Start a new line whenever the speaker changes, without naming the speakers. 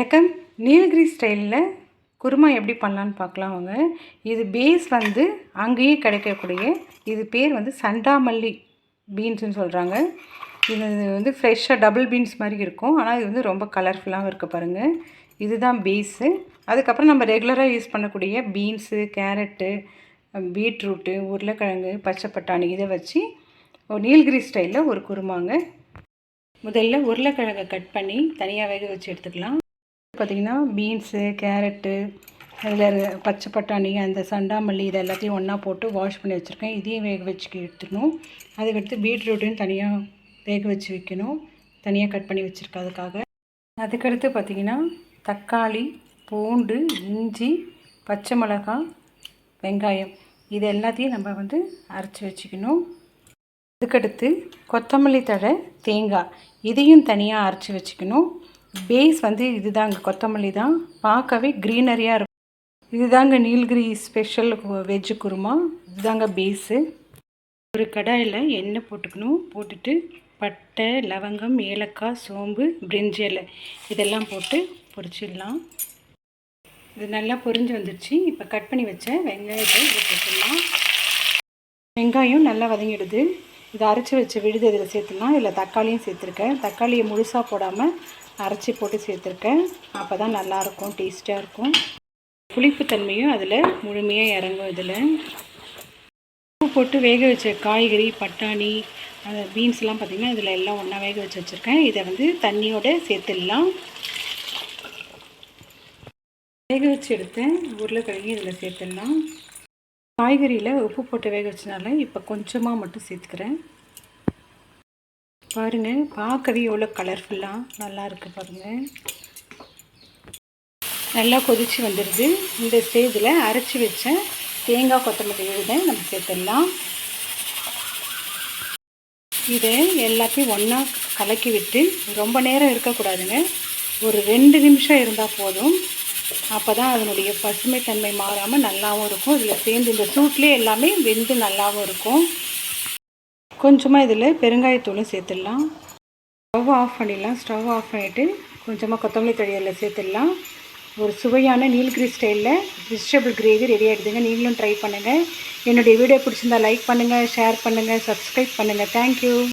வணக்கம். நீலகிரி ஸ்டைலில் குருமா எப்படி பண்ணலான்னு பார்க்கலாம் அவங்க இது பேஸ் வந்து அங்கேயே கிடைக்கக்கூடிய இது பேர் வந்து சண்டாமல்லி பீன்ஸ்னு சொல்கிறாங்க இது வந்து ஃப்ரெஷ்ஷாக டபுள் பீன்ஸ் மாதிரி இருக்கும். ஆனால் இது வந்து ரொம்ப கலர்ஃபுல்லாகவும் இருக்குது பாருங்கள் இதுதான் பேஸு அதுக்கப்புறம் நம்ம ரெகுலராக யூஸ் பண்ணக்கூடிய பீன்ஸு கேரட்டு பீட்ரூட்டு உருளைக்கிழங்கு பச்சை பட்டாணி இதை வச்சு ஒரு நீலகிரி ஸ்டைலில் ஒரு குருமாங்க. முதல்ல உருளைக்கிழங்கை கட் பண்ணி தனியாக வேக வச்சு எடுத்துக்கலாம். பார்த்திங்கன்னா பீன்ஸு கேரட்டு அதில் பச்சை பட்டாணி அந்த சண்டாமல்லி இது எல்லாத்தையும் ஒன்றா போட்டு வாஷ் பண்ணி வச்சுருக்கேன். இதையும் வேக வச்சு எடுத்துக்கணும் அதுக்கடுத்து பீட்ரூட்டையும் தனியாக வேக வச்சு வைக்கணும். தனியாக கட் பண்ணி வச்சுருக்கேன் அதுக்காக அதுக்கடுத்து பார்த்திங்கன்னா தக்காளி பூண்டு இஞ்சி பச்சை மிளகாய் வெங்காயம். இது எல்லாத்தையும் நம்ம வந்து அரைச்சி வச்சுக்கணும். அதுக்கடுத்து கொத்தமல்லி தழை தேங்காய். இதையும் தனியாக அரைச்சி வச்சுக்கணும். பேஸ் வந்து இதுதாங்க கொத்தமல்லி தான். பார்க்கவே க்ரீனரியாக இருக்கும். இதுதாங்க நீல்கிரி ஸ்பெஷல் வெஜ்ஜு குருமா. இதுதாங்க பேஸு ஒரு கடாயில் எண்ணெய் போட்டுக்கணும். போட்டுட்டு பட்டை லவங்கம் ஏலக்காய் சோம்பு பிரிஞ்சி இலை இதெல்லாம் போட்டு பொரிச்சிடலாம். இது நல்லா பொரிஞ்சு வந்துடுச்சு இப்போ கட் பண்ணி வச்ச வெங்காயத்தை இதை போட்டுடலாம் வெங்காயம் நல்லா வதங்கிடுது. இதை அரைச்சி வச்ச விழுது இதில் சேர்த்துலாம் இதில் தக்காளியும் சேர்த்துருக்கேன். தக்காளியை முழுசாக போடாமல் அரைச்சி போட்டு சேர்த்துருக்கேன். அப்போ தான் நல்லாயிருக்கும் டேஸ்ட்டாக இருக்கும். புளிப்புத்தன்மையும் அதில் முழுமையாக இறங்கும் இதில். உப்பு போட்டு வேக வச்ச காய்கறி பட்டாணி அந்த பீன்ஸ்லாம் பார்த்திங்கன்னா இதில் எல்லாம் ஒன்றா வேக வச்சு வச்சுருக்கேன். இதை வந்து தண்ணியோடு சேர்த்துடலாம். வேக வச்சு எடுத்தேன். உருளைக்கிழங்கு இதில் சேர்த்துடலாம். காய்கறியில் உப்பு போட்டு வேக வச்சனால இப்போ கொஞ்சமாக மட்டும் சேர்த்துக்கிறேன். பாருங்கள் பார்க்கவே எவ்வளோ கலர்ஃபுல்லாக நல்லா இருக்குது பாருங்கள் நல்லா கொதித்து வந்துடுது இந்த ஸ்டேஜில் அரைச்சி வச்ச தேங்காய் கொத்தமல்லி விழுதை நம்ம சேர்த்துடலாம். இதை எல்லாத்தையும் ஒன்றா கலக்கி விட்டு ரொம்ப நேரம் இருக்கக்கூடாதுங்க. ஒரு ரெண்டு நிமிஷம் இருந்தால் போதும். அப்போ தான் அதனுடைய பசுமைத்தன்மை மாறாமல் நல்லாவும் இருக்கும். இதில் சேர்ந்து இந்த சூட்லேயே எல்லாமே வெந்து நல்லாவும் இருக்கும். கொஞ்சமாக இதில் பெருங்காயத்தூளும் சேர்த்துடலாம். ஸ்டவ் ஆஃப் பண்ணிடலாம். ஸ்டவ் ஆஃப் பண்ணிவிட்டு கொஞ்சமாக கொத்தமல்லி தழியலில் சேர்த்துடலாம். ஒரு சுவையான நீல்கிரி ஸ்டைலில் வெஜிடபிள் கிரேவி ரெடி ஆகிடுதுங்க நீங்களும் ட்ரை பண்ணுங்கள் என்னுடைய வீடியோ பிடிச்சிருந்தா லைக் பண்ணுங்கள் ஷேர் பண்ணுங்கள் சப்ஸ்கிரைப் பண்ணுங்கள் தேங்க்யூ